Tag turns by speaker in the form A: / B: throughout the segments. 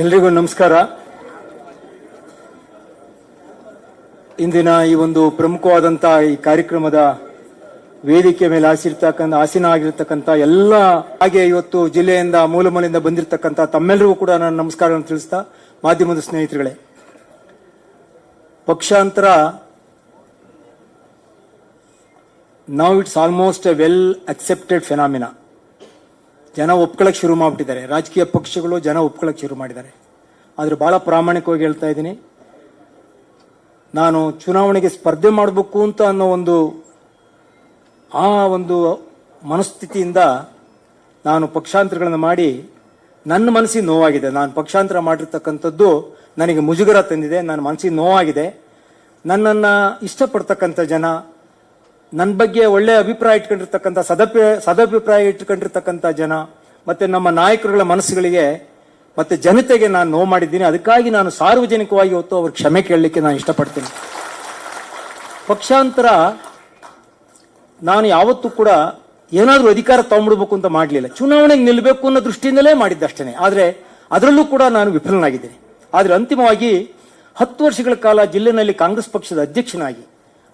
A: ಎಲ್ರಿಗೂ ನಮಸ್ಕಾರ. ಇಂದಿನ ಈ ಒಂದು ಪ್ರಮುಖವಾದಂತ ಈ ಕಾರ್ಯಕ್ರಮದ ವೇದಿಕೆ ಮೇಲೆ ಆಸಿರ್ತಕ್ಕಂಥ ಆಸೀನ ಆಗಿರ್ತಕ್ಕಂಥ ಎಲ್ಲ, ಹಾಗೆ ಇವತ್ತು ಜಿಲ್ಲೆಯಿಂದ ಮೂಲ ಮೂಲೆಯಿಂದ ಬಂದಿರತಕ್ಕಂಥ ತಮ್ಮೆಲ್ಲರಿಗೂ ಕೂಡ ನಾನು ನಮಸ್ಕಾರವನ್ನು ತಿಳಿಸ್ತಾ ಮಾಧ್ಯಮದ ಸ್ನೇಹಿತರುಗಳೇ. ಪಕ್ಷಾಂತರ ನಾವು it's almost a well accepted phenomena ಜನ ಒಪ್ಕೊಳ್ಳೋಕೆ ಶುರು ಮಾಡಿಬಿಟ್ಟಿದ್ದಾರೆ. ರಾಜಕೀಯ ಪಕ್ಷಗಳು ಜನ ಒಪ್ಕೊಳ್ಳೋಕೆ ಶುರು ಮಾಡಿದ್ದಾರೆ. ಆದರೆ ಭಾಳ ಪ್ರಾಮಾಣಿಕವಾಗಿ ಹೇಳ್ತಾ ಇದ್ದೀನಿ. ನಾನು ಚುನಾವಣೆಗೆ ಸ್ಪರ್ಧೆ ಮಾಡಬೇಕು ಅಂತ ಅನ್ನೋ ಒಂದು, ಆ ಒಂದು ಮನಸ್ಥಿತಿಯಿಂದ ನಾನು ಪಕ್ಷಾಂತರಗಳನ್ನು ಮಾಡಿ ನನ್ನ ಮನಸ್ಸಿಗೆ ನೋವಾಗಿದೆ. ನಾನು ಪಕ್ಷಾಂತರ ಮಾಡಿರ್ತಕ್ಕಂಥದ್ದು ನನಗೆ ಮುಜುಗರ ತಂದಿದೆ. ನನ್ನ ಮನಸ್ಸಿಗೆ ನೋವಾಗಿದೆ. ನನ್ನನ್ನು ಇಷ್ಟಪಡ್ತಕ್ಕಂಥ ಜನ ನನ್ನ ಬಗ್ಗೆ ಒಳ್ಳೆಯ ಅಭಿಪ್ರಾಯ ಇಟ್ಕೊಂಡಿರ್ತಕ್ಕಂಥ, ಸದಪ್ಯ, ಸದಭಿಪ್ರಾಯ ಇಟ್ಕೊಂಡಿರ್ತಕ್ಕಂಥ ಜನ, ಮತ್ತೆ ನಮ್ಮ ನಾಯಕರುಗಳ ಮನಸ್ಸುಗಳಿಗೆ, ಮತ್ತೆ ಜನತೆಗೆ ನಾನು ನೋವು ಮಾಡಿದ್ದೀನಿ. ಅದಕ್ಕಾಗಿ ನಾನು ಸಾರ್ವಜನಿಕವಾಗಿ ಹೊತ್ತು ಅವ್ರಿಗೆ ಕ್ಷಮೆ ಕೇಳಲಿಕ್ಕೆ ನಾನು ಇಷ್ಟಪಡ್ತೀನಿ. ಪಕ್ಷಾಂತರ ನಾನು ಯಾವತ್ತೂ ಕೂಡ ಏನಾದರೂ ಅಧಿಕಾರ ತಗೊಂಡ್ಬಿಡ್ಬೇಕು ಅಂತ ಮಾಡಲಿಲ್ಲ. ಚುನಾವಣೆಗೆ ನಿಲ್ಲಬೇಕು ಅನ್ನೋ ದೃಷ್ಟಿಯಿಂದಲೇ ಮಾಡಿದ್ದಷ್ಟೇ ಆದರೆ ಅದರಲ್ಲೂ ಕೂಡ ನಾನು ವಿಫಲನಾಗಿದ್ದೇನೆ. ಆದರೆ ಅಂತಿಮವಾಗಿ ಹತ್ತು ವರ್ಷಗಳ ಕಾಲ ಜಿಲ್ಲೆನಲ್ಲಿ ಕಾಂಗ್ರೆಸ್ ಪಕ್ಷದ ಅಧ್ಯಕ್ಷನಾಗಿ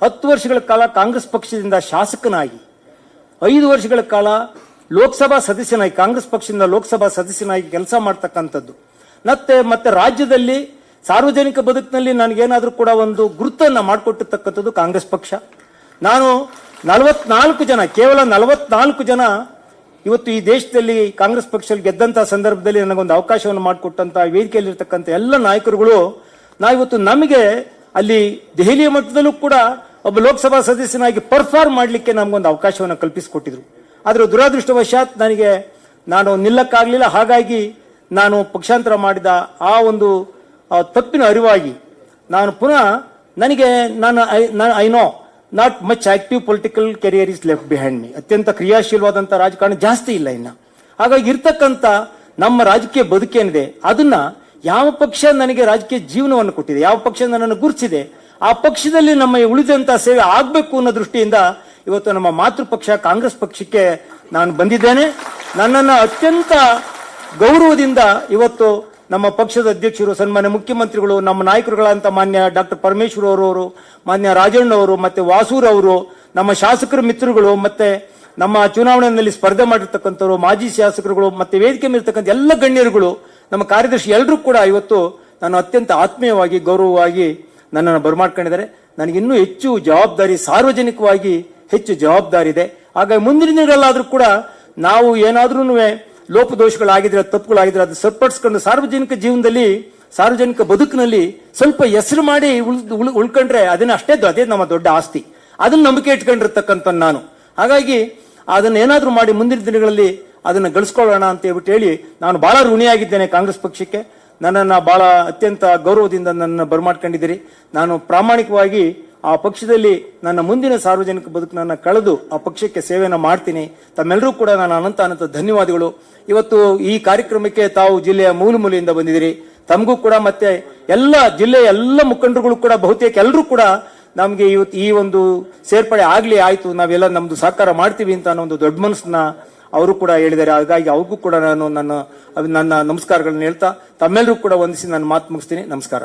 A: ಹತ್ತು ವರ್ಷಗಳ ಕಾಲ ಕಾಂಗ್ರೆಸ್ ಪಕ್ಷದಿಂದ ಶಾಸಕನಾಗಿ, ಐದು ವರ್ಷಗಳ ಕಾಲ ಲೋಕಸಭಾ ಸದಸ್ಯನಾಗಿ, ಕಾಂಗ್ರೆಸ್ ಪಕ್ಷದಿಂದ ಲೋಕಸಭಾ ಸದಸ್ಯನಾಗಿ ಕೆಲಸ ಮಾಡ್ತಕ್ಕಂಥದ್ದು. ಮತ್ತೆ ಮತ್ತೆ ರಾಜ್ಯದಲ್ಲಿ ಸಾರ್ವಜನಿಕ ಬದುಕಿನಲ್ಲಿ ನನಗೇನಾದರೂ ಕೂಡ ಒಂದು ಗುರುತನ್ನ ಮಾಡಿಕೊಟ್ಟಿರ್ತಕ್ಕಂಥದ್ದು ಕಾಂಗ್ರೆಸ್ ಪಕ್ಷ. ನಾನು ನಲವತ್ನಾಲ್ಕು ಜನ, ಕೇವಲ ನಲವತ್ನಾಲ್ಕು ಜನ ಇವತ್ತು ಈ ದೇಶದಲ್ಲಿ ಕಾಂಗ್ರೆಸ್ ಪಕ್ಷದಲ್ಲಿ ಗೆದ್ದಂತಹ ಸಂದರ್ಭದಲ್ಲಿ ನನಗೊಂದು ಅವಕಾಶವನ್ನು ಮಾಡಿಕೊಟ್ಟಂತ ವೇದಿಕೆಯಲ್ಲಿರ್ತಕ್ಕಂಥ ಎಲ್ಲ ನಾಯಕರುಗಳು, ನಾವಿವತ್ತು ನಮಗೆ ಅಲ್ಲಿ ದೆಹಲಿಯ ಮಟ್ಟದಲ್ಲೂ ಕೂಡ ಒಬ್ಬ ಲೋಕಸಭಾ ಸದಸ್ಯನಾಗಿ ಪರ್ಫಾರ್ಮ್ ಮಾಡಲಿಕ್ಕೆ ನಮಗೊಂದು ಅವಕಾಶವನ್ನು ಕಲ್ಪಿಸಿಕೊಟ್ಟಿದ್ರು. ಆದರೆ ದುರಾದೃಷ್ಟವಶಾತ್ ನನಗೆ ನಾನು ನಿಲ್ಲಕ್ಕಾಗಲಿಲ್ಲ. ಹಾಗಾಗಿ ನಾನು ಪಕ್ಷಾಂತರ ಮಾಡಿದ ಆ ಒಂದು ತಪ್ಪಿನ ಅರಿವಾಗಿ ನಾನು ಪುನಃ ನನಗೆ ನಾನು, I know not much active political career is left behind me ಅತ್ಯಂತ ಕ್ರಿಯಾಶೀಲವಾದಂಥ ರಾಜಕಾರಣ ಜಾಸ್ತಿ ಇಲ್ಲ ಇನ್ನು. ಹಾಗಾಗಿ ಇರ್ತಕ್ಕಂಥ ನಮ್ಮ ರಾಜಕೀಯ ಬದುಕೇನಿದೆ, ಅದನ್ನ ಯಾವ ಪಕ್ಷ ನನಗೆ ರಾಜಕೀಯ ಜೀವನವನ್ನು ಕೊಟ್ಟಿದೆ, ಯಾವ ಪಕ್ಷ ನನ್ನನ್ನು ಗುರುತಿಸಿದೆ ಆ ಪಕ್ಷದಲ್ಲಿ ನಮ್ಮ ಉಳಿದಂತ ಸೇವೆ ಆಗಬೇಕು ಅನ್ನೋ ದೃಷ್ಟಿಯಿಂದ ಇವತ್ತು ನಮ್ಮ ಮಾತೃ ಪಕ್ಷ, ಕಾಂಗ್ರೆಸ್ ಪಕ್ಷಕ್ಕೆ ನಾನು ಬಂದಿದ್ದೇನೆ. ನನ್ನನ್ನು ಅತ್ಯಂತ ಗೌರವದಿಂದ ಇವತ್ತು ನಮ್ಮ ಪಕ್ಷದ ಅಧ್ಯಕ್ಷರು, ಸನ್ಮಾನ್ಯ ಮುಖ್ಯಮಂತ್ರಿಗಳು, ನಮ್ಮ ನಾಯಕರುಗಳಂತ ಮಾನ್ಯ ಡಾಕ್ಟರ್ ಪರಮೇಶ್ವರ್ ಅವರವರು ಮಾನ್ಯ ರಾಜಣ್ಣ ಅವರು, ಮತ್ತೆ ವಾಸೂರ್ ಅವರು, ನಮ್ಮ ಶಾಸಕರ ಮಿತ್ರಗಳು ಮತ್ತೆ ನಮ್ಮ ಚುನಾವಣೆಯಲ್ಲಿ ಸ್ಪರ್ಧೆ ಮಾಡಿರ್ತಕ್ಕಂಥವ್ರು, ಮಾಜಿ ಶಾಸಕರುಗಳು, ಮತ್ತೆ ವೇದಿಕೆ ಮೇಲಿರ್ತಕ್ಕಂಥ ಎಲ್ಲ ಗಣ್ಯರುಗಳು, ನಮ್ಮ ಕಾರ್ಯದರ್ಶಿ ಎಲ್ಲರೂ ಕೂಡ ಇವತ್ತು ನಾನು ಅತ್ಯಂತ ಆತ್ಮೀಯವಾಗಿ, ಗೌರವವಾಗಿ ನನ್ನನ್ನು ಬರಮಾಡ್ಕೊಂಡಿದ್ದಾರೆ. ನನಗೆ ಇನ್ನೂ ಹೆಚ್ಚು ಜವಾಬ್ದಾರಿ, ಸಾರ್ವಜನಿಕವಾಗಿ ಹೆಚ್ಚು ಜವಾಬ್ದಾರಿ ಇದೆ. ಹಾಗಾಗಿ ಮುಂದಿನ ದಿನಗಳಲ್ಲಾದರೂ ಕೂಡ ನಾವು ಏನಾದ್ರೂ ಲೋಪದೋಷಗಳಾಗಿದ್ರೆ, ತಪ್ಪುಗಳಾಗಿದ್ರೆ ಅದು ಸರಿಪಡಿಸ್ಕೊಂಡು ಸಾರ್ವಜನಿಕ ಜೀವನದಲ್ಲಿ, ಸಾರ್ವಜನಿಕ ಬದುಕಿನಲ್ಲಿ ಸ್ವಲ್ಪ ಹೆಸರು ಮಾಡಿ ಉಳ್- ಉಳ್ಕೊಂಡ್ರೆ ಅದನ್ನ ಅಷ್ಟೇ ಅದೇ ನಮ್ಮ ದೊಡ್ಡ ಆಸ್ತಿ. ಅದನ್ನ ನಂಬಿಕೆ ಇಟ್ಕೊಂಡಿರ್ತಕ್ಕಂಥ ನಾನು. ಹಾಗಾಗಿ ಅದನ್ನ ಏನಾದರೂ ಮಾಡಿ ಮುಂದಿನ ದಿನಗಳಲ್ಲಿ ಅದನ್ನ ಗಳಿಸ್ಕೊಳ್ಳೋಣ ಅಂತ ಹೇಳ್ಬಿಟ್ಟು ಹೇಳಿ ನಾನು ಬಹಳ ಋಣಿಯಾಗಿದ್ದೇನೆ ಕಾಂಗ್ರೆಸ್ ಪಕ್ಷಕ್ಕೆ. ನನ್ನನ್ನು ಬಹಳ ಅತ್ಯಂತ ಗೌರವದಿಂದ ನನ್ನ ಬರಮಾಡ್ಕೊಂಡಿದ್ದೀರಿ. ನಾನು ಪ್ರಾಮಾಣಿಕವಾಗಿ ಆ ಪಕ್ಷದಲ್ಲಿ ನನ್ನ ಮುಂದಿನ ಸಾರ್ವಜನಿಕ ಬದುಕನ್ನ ಕಳೆದು ಆ ಪಕ್ಷಕ್ಕೆ ಸೇವೆಯನ್ನು ಮಾಡ್ತೀನಿ. ತಮ್ಮೆಲ್ಲರೂ ಕೂಡ ನಾನು ಅನಂತ ಅನಂತ ಧನ್ಯವಾದಗಳು. ಇವತ್ತು ಈ ಕಾರ್ಯಕ್ರಮಕ್ಕೆ ತಾವು ಜಿಲ್ಲೆಯ ಮೂಲ ಮೂಲೆಯಿಂದ ಬಂದಿದ್ದೀರಿ. ತಮಗೂ ಕೂಡ ಮತ್ತೆ ಎಲ್ಲ ಜಿಲ್ಲೆಯ ಎಲ್ಲ ಮುಖಂಡರುಗಳು ಕೂಡ ಬಹುತೇಕ ಎಲ್ಲರೂ ಕೂಡ ನಮಗೆ ಇವತ್ತು ಈ ಒಂದು ಸೇರ್ಪಡೆ ಆಗಲಿ, ಆಯಿತು, ನಾವೆಲ್ಲ ನಮ್ಮದು ಸಹಕಾರ ಮಾಡ್ತೀವಿ ಅಂತ ಅನ್ನೋ ಒಂದು ದೊಡ್ಡ ಮನಸ್ಸನ್ನ ಅವರು ಕೂಡ ಹೇಳಿದ್ದಾರೆ. ಹಾಗಾಗಿ ಅವ್ರಿಗೂ ಕೂಡ ನಾನು ನನ್ನ ನನ್ನ ನಮಸ್ಕಾರಗಳನ್ನ ಹೇಳ್ತಾ ತಮ್ಮೆಲ್ಲರೂ ಕೂಡ ವಂದಿಸಿ ನಾನು ಮಾತು ಮುಗಿಸ್ತೀನಿ. ನಮಸ್ಕಾರ.